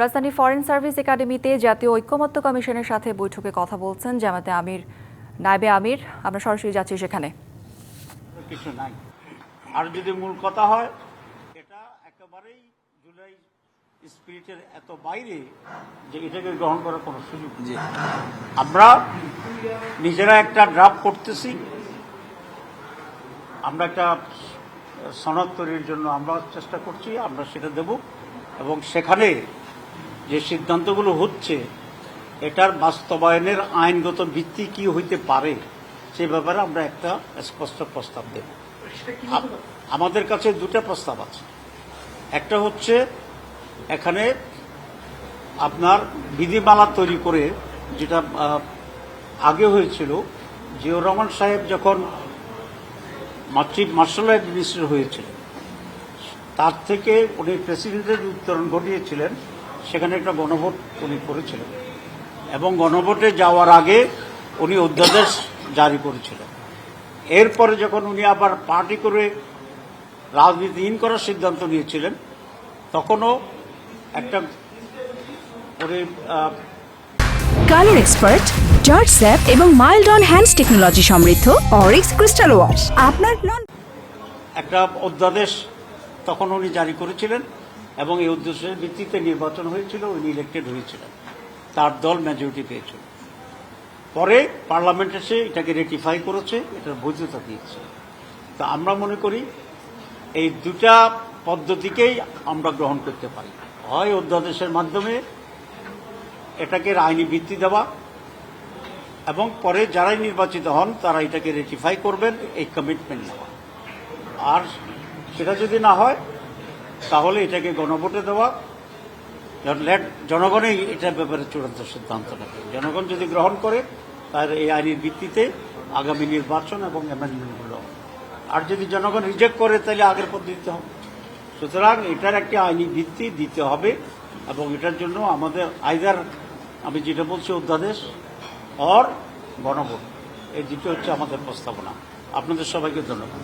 রাজধানী foreign service একাডেমিতে জাতীয় ঐক্যমত্য কমিশনের সাথে বৈঠকে কথা বলছেন জামাতে আমির নাইবে আমির। আমরা সরাসরি যাচ্ছি সেখানে। কিছু নাই। আর যদি মূল কথা হয় এটা একেবারেই জুলাই স্পিরিটের এত বাইরে যে এটাকে গ্রহণ করার কোনো সুযোগ নেই। আমরা নিজেরা একটা ড্রাফট করতেছি। আমরা একটা সনদ তৈরির জন্য আমরা চেষ্টা করছি আমরা সেটা দেব এবং সেখানে যে সিদ্ধান্তগুলো হচ্ছে, এটার বাস্তবায়নের আইনগত ভিত্তি কি হইতে পারে, সে ব্যাপারে আমরা একটা স্পষ্ট প্রস্তাব দেব। আমাদের কাছে দুটো প্রস্তাব আছে। একটা হচ্ছে, এখানে আপনার বিধিমালা তৈরি করে যেটা আগে হয়েছিল জিয়র রহমান সাহেব যখন চিফ মার্শাল অ্যাডমিনিস্ট্রেটর হয়েছিল তার থেকে উনি প্রেসিডেন্টের উত্তরণ ঘটিয়েছিলেন। সেখানে একটা গণভোট উনি করেছিলেন। এবং গণভোটে যাওয়ার আগে উনি অধ্যাদেশ জারি করেছিলেন। এরপরে যখন উনি আবার পার্টি করে রাজনীতিহীন করার সিদ্ধান্ত নিয়েছিলেন তখনও একটা কালার এক্সপার্ট জর্জ স্যাপ এবং মাইল্ড অন হ্যান্ডস টেকনোলজি সমৃদ্ধ অরিক্স ক্রিস্টাল ওয়াশ। আপনার একটা অধ্যাদেশ তখন উনি জারি করেছিলেন। এবং এই উদ্দেশ্যের ভিত্তিতে নির্বাচন হয়েছিল, উনি ইলেক্টেড হয়েছিলেন। তার দল মেজরিটি পেয়েছিল। পরে পার্লামেন্ট এসে এটাকে রেটিফাই করেছে, এটার বৈধতা দিয়েছে। তা আমরা মনে করি এই দুটা পদ্ধতিকেই আমরা গ্রহণ করতে পারি। হয় অধ্যাদেশের মাধ্যমে এটাকে আইনি ভিত্তি দেওয়া, এবং পরে যারাই নির্বাচিত হন, তারা এটাকে রেটিফাই করবেন, এই কমিটমেন্ট নেওয়া। আর সেটা যদি না হয় তাহলে এটাকে গণভোটে দেওয়া জনগণই এটার ব্যাপারে চূড়ান্ত সিদ্ধান্ত নেবে। জনগণ যদি গ্রহণ করে, তার এই আইনের ভিত্তিতে আগামী নির্বাচন এবং অ্যামেন্ডমেন্টগুলো আর যদি জনগণ রিজেক্ট করে, তাহলে আগের পদ্ধতিতে হবে। সুতরাং এটার একটি আইনি ভিত্তি দিতে হবে এবং এটার জন্য আমাদের আইদার আমি যেটা বলছি অধ্যাদেশ অর গণভোট। এই দুটো হচ্ছে আমাদের প্রস্তাবনা। আপনাদের সবাইকে ধন্যবাদ।